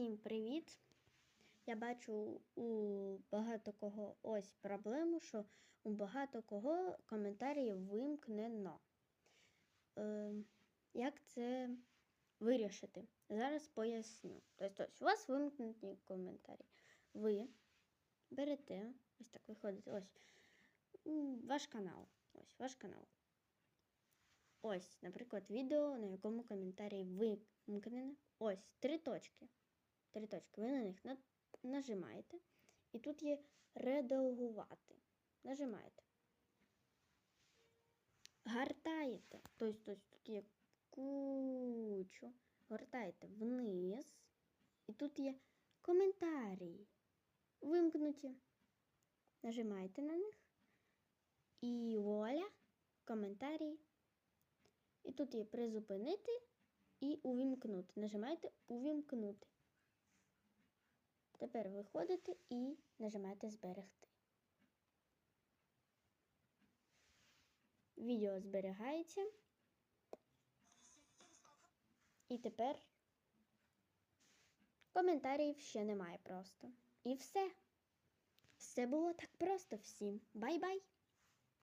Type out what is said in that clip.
Всім привіт! Я бачу у багато кого ось проблему, що у багато кого коментарі вимкнено. Е, як це вирішити? Зараз поясню. Тобто, ось у вас вимкнені коментарі. Ви берете, ось так виходить, ось ваш канал. Ось ваш канал. Ось, наприклад, відео, на якому коментарі вимкнено. Ось три точки. Три точки. Ви на них нажимаєте. І тут є редагувати. Нажимаєте. Гартаєте. Тобто, тут є кучу. Гортаєте вниз. І тут є коментарі. Вимкнуті. Нажимаєте на них. І вуаля, коментарі. І тут є призупинити і увімкнути. Нажимаєте увімкнути. Тепер виходите і нажимаєте зберегти. Відео зберігається. І тепер коментарів ще немає просто. І все. Все було так просто всім. Бай-бай!